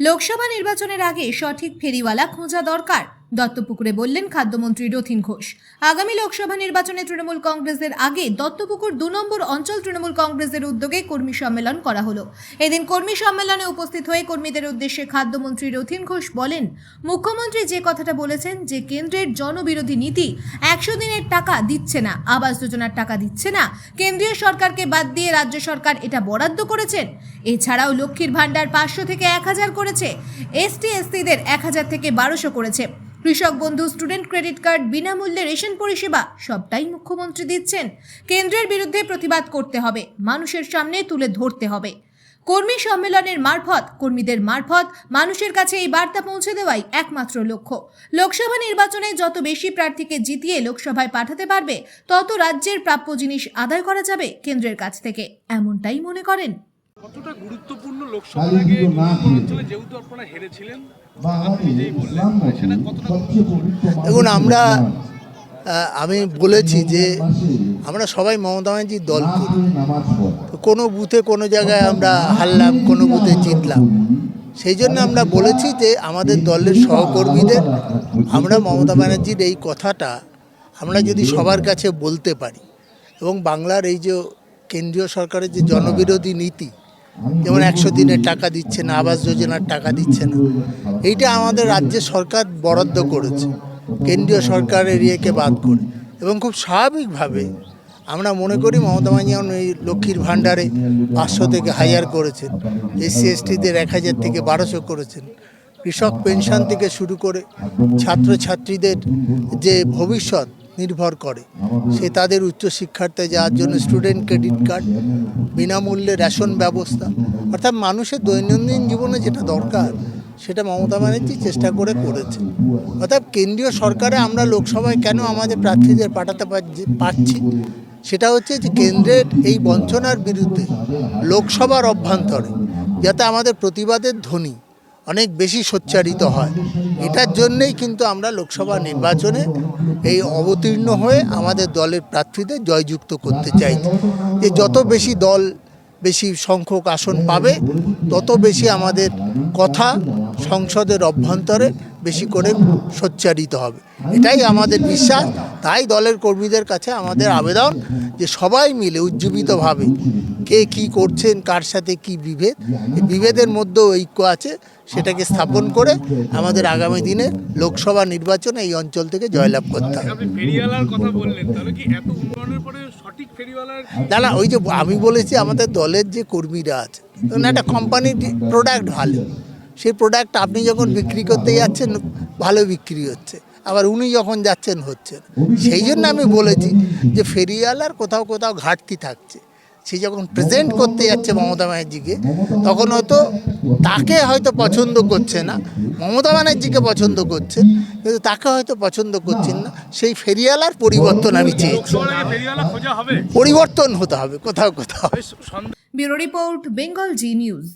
লোকসভা নির্বাচনের আগে সঠিক ফেরিওয়ালা খোঁজা দরকার, দত্তপুকুরে বললেন খাদ্যমন্ত্রী রথিন ঘোষ। আগামী লোকসভা নির্বাচনে তৃণমূল কংগ্রেসের আগে দত্তপুকুর দু নম্বর অঞ্চল তৃণমূল কংগ্রেসের উদ্যোগে কর্মী সম্মেলন করা হলো। এদিন কর্মী সম্মেলনে উপস্থিত হয়ে কর্মীদের উদ্দেশ্যে খাদ্যমন্ত্রী রথিন ঘোষ বলেন, মুখ্যমন্ত্রী যে কথাটা বলেছেন যে কেন্দ্রের জনবিরোধী নীতি একশো দিনের টাকা দিচ্ছে না, আবাস যোজনার টাকা দিচ্ছে না, কেন্দ্রীয় সরকারকে বাদ দিয়ে রাজ্য সরকার এটা বরাদ্দ করেছেন। এছাড়াও লক্ষ্মীর ভাণ্ডার পাঁচশো থেকে এক হাজার করেছে। এসটি এসসিদের এক হাজার থেকে বারোশো করেছে। কৃষক বন্ধু, স্টুডেন্ট ক্রেডিট কার্ড, বিনামূল্যে রেশন পরিষেবা, সবটাই মুখ্যমন্ত্রী দিচ্ছেন। কেন্দ্রের বিরুদ্ধে প্রতিবাদ করতে হবে, মানুষের সামনে তুলে ধরতে হবে। কর্মী সম্মেলনের মারফত, কর্মীদের মারফত, মানুষের কাছে এই বার্তা পৌঁছে দেওয়াই একমাত্র লক্ষ্য। লোকসভা নির্বাচনে যত বেশি প্রার্থীকে জিতিয়ে লোকসভায় পাঠাতে পারবে, তত রাজ্যের প্রাপ্য জিনিস আদায় করা যাবে কেন্দ্রের কাছ থেকে। এমনটাই মনে করেন কতটা গুরুত্বপূর্ণ লোকসভার আগে অঞ্চলে যেহেতু আপনারা হেরেছিলেন আপনি নিজেই বললেন সেটা কতটা দেখুন আমরা আমি বলেছি যে আমরা সবাই মমতা ব্যানার্জির দল করি কোনো বুথে কোনো জায়গায় আমরা হারলাম কোনো বুথে জিতলাম। সেই জন্য আমরা বলেছি যে আমাদের দলের সহকর্মীদের আমরা মমতা ব্যানার্জির এই কথাটা আমরা যদি সবার কাছে বলতে পারি। এবং বাংলার এই যে কেন্দ্রীয় সরকারের যে জনবিরোধী নীতি যেমন একশো দিনের টাকা দিচ্ছে না, আবাস যোজনার টাকা দিচ্ছে না। এইটা আমাদের রাজ্যের সরকার বরাদ্দ করেছে। কেন্দ্রীয় সরকার এরিয়াকে বাদ করে। এবং খুব স্বাভাবিকভাবে আমরা মনে করি মমতা যেমন এই লক্ষ্মীর ভাণ্ডারে পাঁচশো থেকে হাজার করেছেন, এসসি, এসটিদের এক হাজার থেকে বারোশো করেছেন। কৃষক পেনশন থেকে শুরু করে ছাত্রছাত্রীদের যে ভবিষ্যৎ নির্ভর করে। সে তাদের উচ্চশিক্ষার্থে যাওয়ার জন্য স্টুডেন্ট ক্রেডিট কার্ড বিনামূল্যে রেশন ব্যবস্থা। অর্থাৎ মানুষের দৈনন্দিন জীবনে যেটা দরকার সেটা মমতা ব্যানার্জি চেষ্টা করে করেছে। অর্থাৎ কেন্দ্রীয় সরকারে আমরা লোকসভায় কেন আমাদের প্রার্থীদের পাঠাতে পারছি- সেটা হচ্ছে যে কেন্দ্রের এই বঞ্চনার বিরুদ্ধে লোকসভার অভ্যন্তরে যাতে আমাদের প্রতিবাদের ধ্বনি অনেক বেশি সোচ্চারিত হয়। এটার জন্যেই কিন্তু আমরা লোকসভা নির্বাচনে এই অবতীর্ণ হয়ে আমাদের দলের প্রার্থীদের জয়যুক্ত করতে চাই। যে যত বেশি দল বেশি সংখ্যক আসন পাবে, তত বেশি আমাদের কথা সংসদের অভ্যন্তরে বেশি করে সোচ্চারিত হবে। এটাই আমাদের বিশ্বাস। তাই দলের কর্মীদের কাছে আমাদের আবেদন যে সবাই মিলে উজ্জীবিতভাবে কে কি করছেন কার সাথে কি বিভেদ বিভেদের মধ্যেও ঐক্য আছে সেটাকে স্থাপন করে আমাদের আগামী দিনে লোকসভা নির্বাচনে এই অঞ্চল থেকে জয়লাভ করতে হবে। না না ওই যে আমি বলেছি আমাদের দলের যে কর্মীরা আছে একটা কোম্পানির প্রোডাক্ট ভালো সেই প্রোডাক্ট আপনি যখন বিক্রি করতে যাচ্ছেন, ভালো বিক্রি হচ্ছে। আবার উনি যখন যাচ্ছেন, হচ্ছেন। সেই জন্য আমি বলেছি যে ফেরিওয়ালার কোথাও কোথাও ঘাটতি থাকছে। সে যখন প্রেজেন্ট করতে যাচ্ছে মমতা ব্যানার্জিকে, তখন হয়তো তাকে হয়তো পছন্দ করছে না। মমতা ব্যানার্জিকে পছন্দ করছে, কিন্তু তাকে হয়তো পছন্দ করছেন না। সেই ফেরিওয়ালার পরিবর্তন আমি চেয়েছি। পরিবর্তন হতে হবে, কোথাও কোথাও। Bureau report, Bengal Zee News.